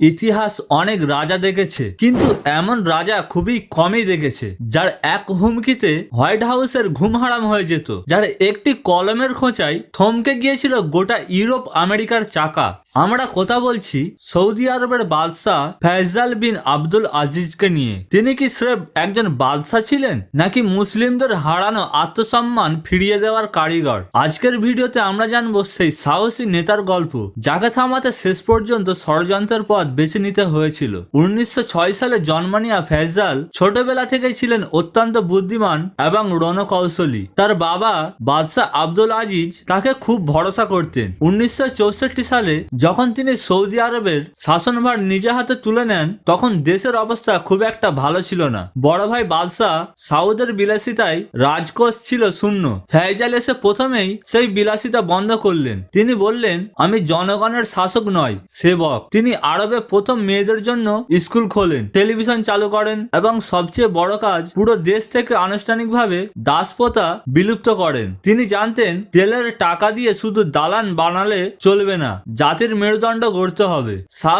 ইতিহাস অনেক রাজা দেখেছে, কিন্তু এমন রাজা খুবই কমই দেখেছে, যার এক হুমকিতে হোয়াইট হাউসের ঘুম হারাম হয়ে যেত, যার একটি কলমের খোঁচায় থমকে গিয়েছিল গোটা ইউরোপ আমেরিকার চাকা। আমরা কথা বলছি সৌদি আরবের বাদশাহ ফয়জাল বিন আব্দুল আজিজকে নিয়ে। তিনি কি স্রেফ একজন বাদশাহ ছিলেন, নাকি মুসলিমদের হারানো আত্মসম্মান ফিরিয়ে দেওয়ার কারিগর? আজকের ভিডিওতে আমরা জানব সেই সাহসী নেতার গল্প, যাকে থামাতে শেষ পর্যন্ত ষড়যন্ত্রের পথ বেছে নিতে হয়েছিল। উনিশশো ছয় সালে জন্মানিয়া ফেজাল ছোটবেলা থেকেই ছিলেন অত্যন্ত বুদ্ধিমান এবং রণকৌশলী। তার বাবা বাদশাহ আব্দুল আজিজ তাকে খুব ভরসা করতেন। উনিশশো চৌষট্টি সালে যখন তিনি সৌদি আরবের শাসনভার নিজে হাতে তুলে নেন, তখন দেশের অবস্থা খুব একটা ভালো ছিল না। বড় ভাই বাদশাহ সাউদের বিলাসিতায় রাজকোষ ছিল শূন্য। ফেজাল এসে প্রথমেই সেই বিলাসিতা বন্ধ করলেন। তিনি বললেন, আমি জনগণের শাসক নয়, সেবক। তিনি আরবে প্রথম মেয়েদের জন্য স্কুল খোলেন, টেলিভিশন চালু করেন এবং সবচেয়ে বড় কাজ পুরো দেশ থেকে আনুষ্ঠানিকভাবে দাসপ্রথা বিলুপ্ত করেন। তিনি জানতেন তেলের টাকা দিয়ে শুধু দালান বানালে চলবে না, জাতির মেরুদণ্ড গড়তে হবে। শাহ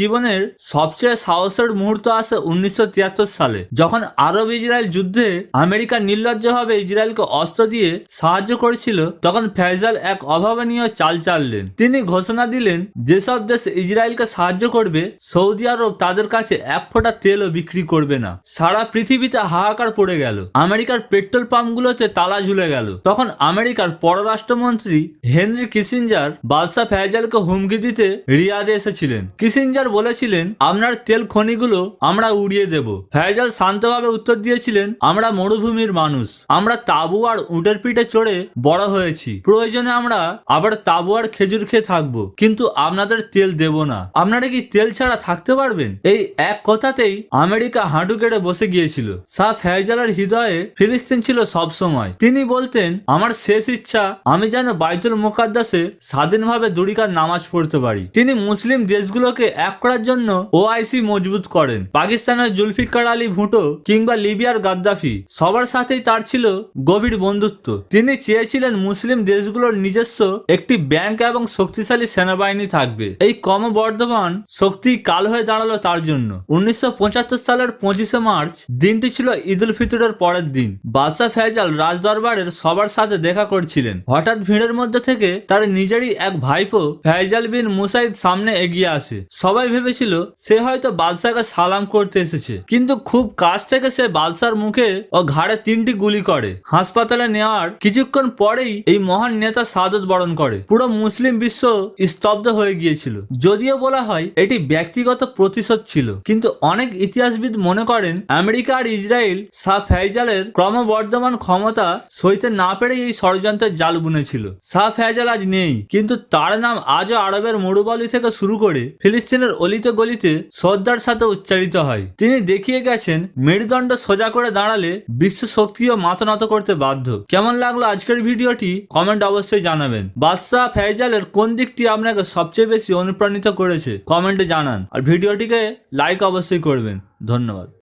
জীবনের সবচেয়ে সাহসের মুহূর্ত আসে উনিশশো তিয়াত্তর সালে, যখন আরব ইসরায়েল যুদ্ধে আমেরিকা নির্লজ্জভাবে ইসরায়েলকে অস্ত্র দিয়ে সাহায্য করেছিল, তখন ফেজাল এক অভাবনীয় চাল চাললেন। তিনি ঘোষণা দিলেন, যেসব দেশ ইসরায়েলকে সাহায্য করবে, সৌদি আরব তাদের কাছে এক ফোঁটা তেলও বিক্রি করবে না। সারা পৃথিবীতে হাহাকার পড়ে গেল। আমেরিকার পেট্রোল পাম্পগুলোতে তালা ঝুলে গেল। তখন আমেরিকার পররাষ্ট্রমন্ত্রী হেনরি কিসিঞ্জার বাদশাহ ফেজালকে হুমকি দিতে রিয়াদে এসেছিলেন। কিসিঞ্জার বলেছিলেন, আপনার তেল খনিগুলো আমরা উড়িয়ে দেব। ফেজাল শান্তভাবে উত্তর দিয়েছিলেন, আমরা মরুভূমির মানুষ। আমরা তাবু আর উটের পিঠে চড়ে বড় হয়েছি। প্রয়োজনে আমরা আবার তাবু আর খেজুর খেয়ে থাকব। কিন্তু আপনাদের তেল দেব না। আপনারা কি তেল ছাড়া থাকতে পারবেন? এই এক কথাতেই আমেরিকা হাঁটু কেটে বসে গিয়েছিল। শাহ ফেজালের হৃদয়ে ফিলিস্তিন ছিল সব সময়। তিনি বলতেন, আমার শেষ ইচ্ছা, আমি যেন বাইতুল মুকাদ্দাসে স্বাধীনভাবে দুরিকার নামাজ পড়তে পারি। তিনি মুসলিম দেশগুলোকে এক করার জন্য ওআইসি মজবুত করেন। পাকিস্তানের জুলফিকার আলী ভুটো কিংবা লিবিয়ার গাদ্দাফি, সবার সাথেই তার ছিল গভীর বন্ধুত্ব। তিনি চেয়েছিলেন মুসলিম দেশগুলোর নিজস্ব একটি ব্যাংক এবং শক্তিশালী সেনাবাহিনী থাকবে। এই ক্রমবর্ধমান শক্তি কাল হয়ে দাঁড়াল তার জন্য। উনিশশো পঁচাত্তর সালের পঁচিশে মার্চ, দিনটি ছিল ঈদ উল ফিতরের পরের দিন। বাদশাহ ফেজাল রাজদরবারের সবার সাথে দেখা করছিলেন। হঠাৎ ভিড়ের মধ্যে থেকে তার নিজেরই এক ভাইপো ফেজাল বিন মুসাইদ সামনে এগিয়ে আসে। সবাই ভেবেছিল, সে হয়তো বাদশাকে সালাম করতে এসেছে। কিন্তু খুব কাছ থেকে সে বাদশার মুখে ও ঘাড়ে তিনটি গুলি করে। হাসপাতালে নেওয়ার কিছুক্ষণ পরেই এই মহান নেতা সাদত বরণ করে। পুরো মুসলিম বিশ্ব স্তব্ধ হয়ে গিয়েছিল। যদিও বলা হয় এটি ব্যক্তিগত প্রতিশোধ ছিল। কিন্তু অনেক ইতিহাসবিদ মনে করেন, আমেরিকা আর ইসরায়েল শাহ ফেজালের ক্রমবর্ধমান ক্ষমতা সইতে না পেরে এই ষড়যন্ত্রের জাল বুনেছিল। শাহ ফেজাল আজ নেই, কিন্তু তার নাম আজও আরবের মরুবালি থেকে শুরু করে ফিলিস্তিনের অলিতে গলিতে শ্রদ্ধার সাথে উচ্চারিত হয়। তিনি দেখিয়ে গেছেন, মেরুদণ্ড সোজা করে দাঁড়ালে বিশ্ব শক্তিও মাথা নত করতে বাধ্য। কেমন লাগল আজকের ভিডিওটি? কমেন্ট অবশ্যই জানাবেন। বাদশাহ ফেজালের কোন দিকটি আপনাকে সবচেয়ে বেশি অনুপ্রাণিত করেছে? কমেন্টে জানান। আর ভিডিওটিকে লাইক অবশ্যই করবেন। ধন্যবাদ।